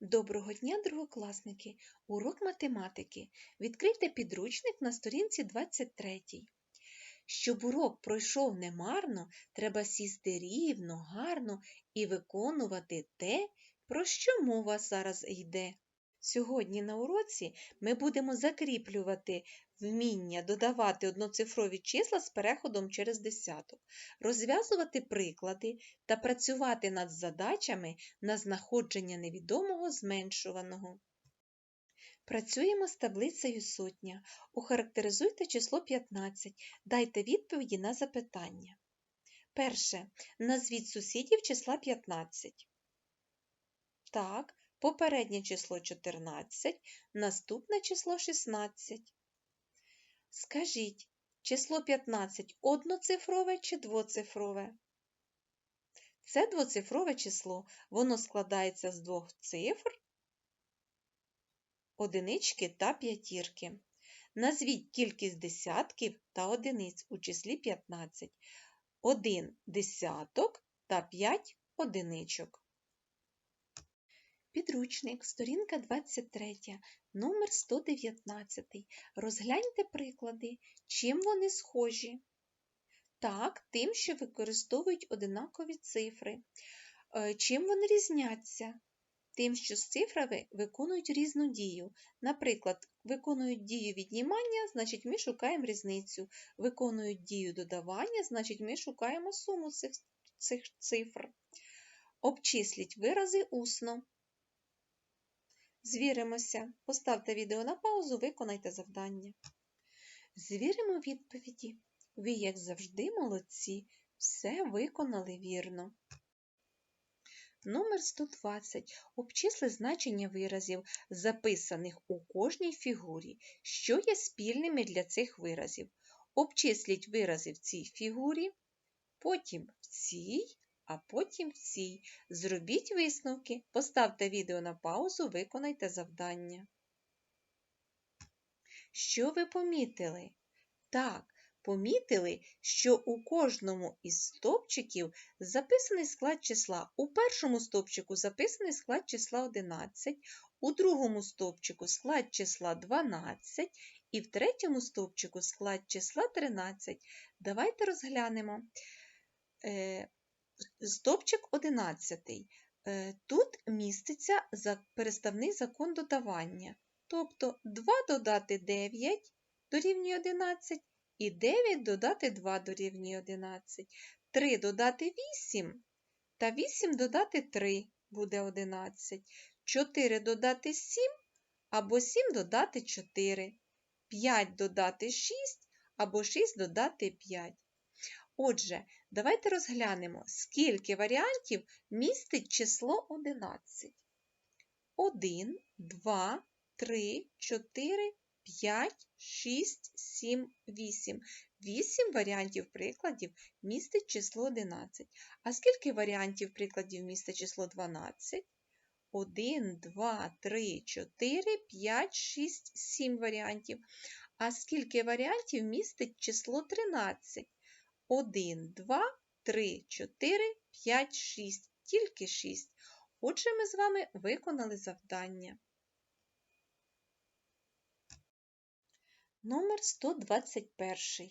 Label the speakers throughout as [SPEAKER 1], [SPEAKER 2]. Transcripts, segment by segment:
[SPEAKER 1] Доброго дня, другокласники! Урок математики. Відкрийте підручник на сторінці 23. Щоб урок пройшов немарно, треба сісти рівно, гарно і виконувати те, про що мова зараз йде. Сьогодні на уроці ми будемо закріплювати вміння додавати одноцифрові числа з переходом через десяток, розв'язувати приклади та працювати над задачами на знаходження невідомого зменшуваного. Працюємо з таблицею сотня. Охарактеризуйте число 15. Дайте відповіді на запитання. Перше. Назвіть сусідів числа 15. Так, попереднє число 14, наступне число 16. Скажіть, число 15 одноцифрове чи двоцифрове? Це двоцифрове число. Воно складається з двох цифр, одинички та п'ятірки. Назвіть кількість десятків та одиниць у числі 15. Один десяток та 5 одиничок. Підручник, сторінка 23, номер 119. Розгляньте приклади, чим вони схожі. Так, тим, що використовують одинакові цифри. Е, чим вони різняться? Тим, що з цифрами виконують різну дію. Наприклад, виконують дію віднімання, значить ми шукаємо різницю. Виконують дію додавання, значить ми шукаємо суму цих, цих цифр. Обчисліть вирази усно. Звіримося. Поставте відео на паузу, виконайте завдання. Звіримо відповіді. Ви, як завжди, молодці, все виконали вірно. Номер 120. Обчисли значення виразів, записаних у кожній фігурі, що є спільними для цих виразів. Обчисліть вирази в цій фігурі, потім в цій, а потім в. Зробіть висновки, поставте відео на паузу, виконайте завдання. Що ви помітили? Так, помітили, що у кожному із стовпчиків записаний склад числа. У першому стовпчику записаний склад числа 11, у другому стовпчику склад числа 12 і в третьому стовпчику склад числа 13. Давайте розглянемо. Стопчик 11. Е, тут міститься переставний закон додавання. Тобто 2 додати 9 дорівнює 11 і 9 додати 2 дорівнює 11. 3 додати 8 та 8 додати 3 буде 11. 4 додати 7 або 7 додати 4. 5 додати 6 або 6 додати 5. Отже, давайте розглянемо, скільки варіантів містить число 11. 1, 2, 3, 4, 5, 6, 7, 8. 8 варіантів прикладів містить число 11. А скільки варіантів прикладів містить число 12? 1, 2, 3, 4, 5, 6, 7 варіантів. А скільки варіантів містить число 13? 1, 2, 3, 4, 5, 6. Тільки 6. Отже, ми з вами виконали завдання. Номер 121.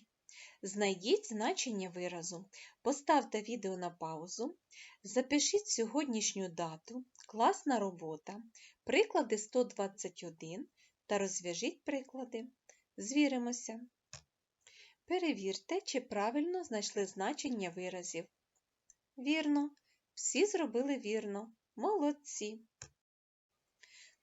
[SPEAKER 1] Знайдіть значення виразу. Поставте відео на паузу. Запишіть сьогоднішню дату, класна робота, приклади 121 та розв'яжіть приклади. Звіримося. Перевірте, чи правильно знайшли значення виразів. Вірно, всі зробили вірно. Молодці.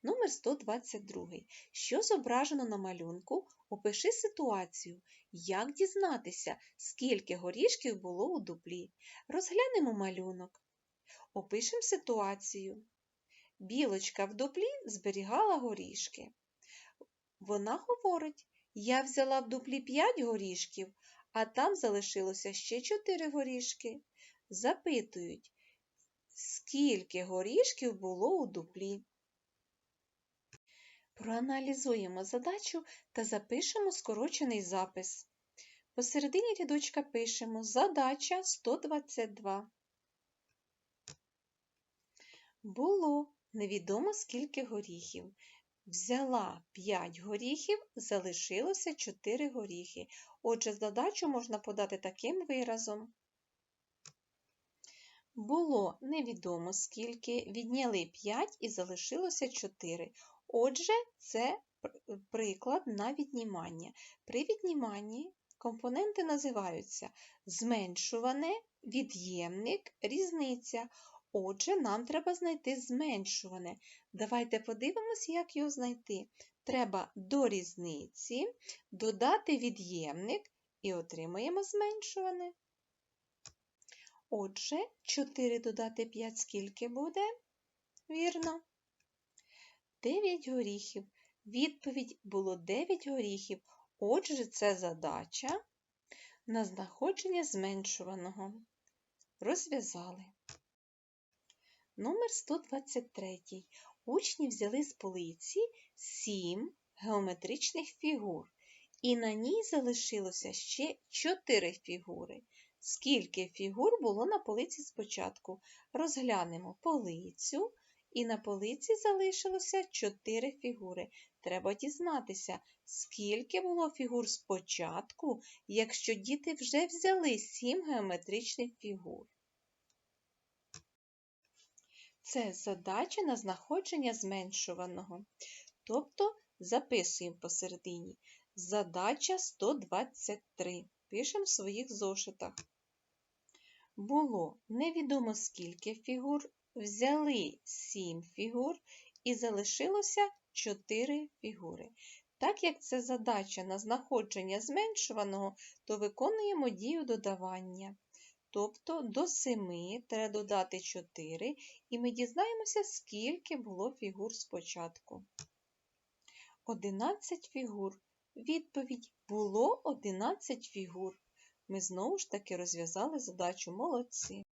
[SPEAKER 1] Номер 122. Що зображено на малюнку? Опиши ситуацію. Як дізнатися, скільки горішків було у дуплі? Розглянемо малюнок. Опишемо ситуацію. Білочка в дуплі зберігала горішки. Вона говорить, я взяла в дуплі 5 горішків, а там залишилося ще 4 горішки. Запитують, скільки горішків було у дуплі. Проаналізуємо задачу та запишемо скорочений запис. Посередині рядочка пишемо задача 122. Було невідомо скільки горіхів. Взяла 5 горіхів, залишилося 4 горіхи. Отже, задачу можна подати таким виразом. Було невідомо скільки, відняли 5 і залишилося 4. Отже, це приклад на віднімання. При відніманні компоненти називаються зменшуване, від'ємник, різниця. Отже, нам треба знайти зменшуване. Давайте подивимось, як його знайти. Треба до різниці додати від'ємник і отримаємо зменшуване. Отже, 4 додати 5 скільки буде? Вірно. 9 горіхів. Відповідь було 9 горіхів. Отже, це задача на знаходження зменшуваного. Розв'язали. Номер 123. Учні взяли з полиці 7 геометричних фігур, і на ній залишилося ще 4 фігури. Скільки фігур було на полиці спочатку? Розглянемо полицю, і на полиці залишилося 4 фігури. Треба дізнатися, скільки було фігур спочатку, якщо діти вже взяли 7 геометричних фігур. Це задача на знаходження зменшуваного. Тобто записуємо посередині. Задача 123. Пишемо в своїх зошитах. Було невідомо скільки фігур, взяли 7 фігур і залишилося 4 фігури. Так як це задача на знаходження зменшуваного, то виконуємо дію додавання. Тобто до 7 треба додати 4, і ми дізнаємося, скільки було фігур спочатку. 11 фігур. Відповідь було 11 фігур. Ми знову ж таки розв'язали задачу молодці.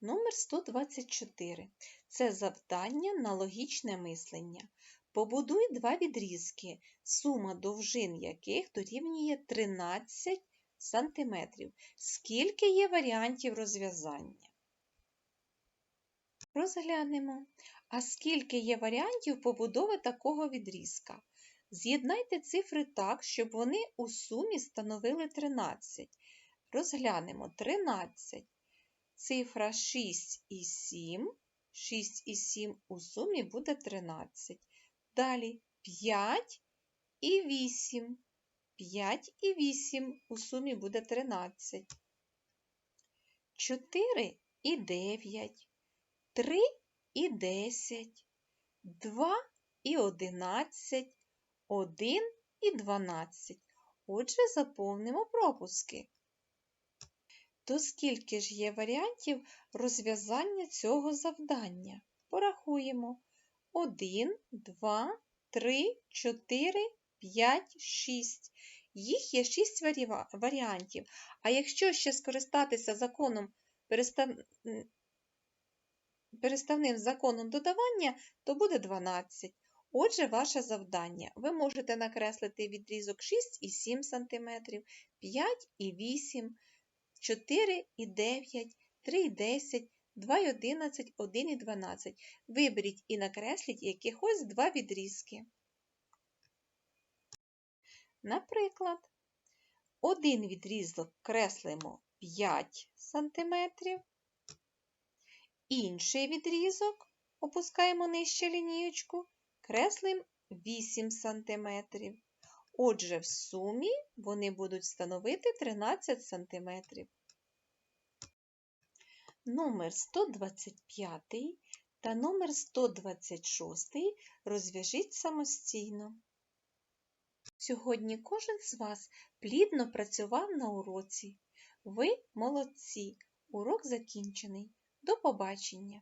[SPEAKER 1] Номер 124. Це завдання на логічне мислення. Побудуй два відрізки, сума довжин яких дорівнює 13 см. Скільки є варіантів розв'язання? Розглянемо. А скільки є варіантів побудови такого відрізка? З'єднайте цифри так, щоб вони у сумі становили 13. Розглянемо 13. Цифра 6 і 7. 6 і 7 у сумі буде 13. Далі 5 і 8. 5 і 8 у сумі буде 13. 4 і 9. 3 і 10. 2 і 11. 1 і 12. Отже, заповнимо пропуски. То скільки ж є варіантів розв'язання цього завдання? Порахуємо. 1, 2, 3, 4, 5, 6. Їх є 6 варіантів. А якщо ще скористатися законом перестав... переставним законом додавання, то буде 12. Отже, ваше завдання. Ви можете накреслити відрізок 6 і 7 см, 5 і 8 4 і 9, 3 і 10, 2 і 11, 1 і 12. Виберіть і накресліть якихось два відрізки. Наприклад, один відрізок креслимо 5 см, інший відрізок опускаємо нижче лінієчку, креслимо 8 см. Отже, в сумі вони будуть становити 13 см. Номер 125 та номер 126 розв'яжіть самостійно. Сьогодні кожен з вас плідно працював на уроці. Ви молодці! Урок закінчений. До побачення!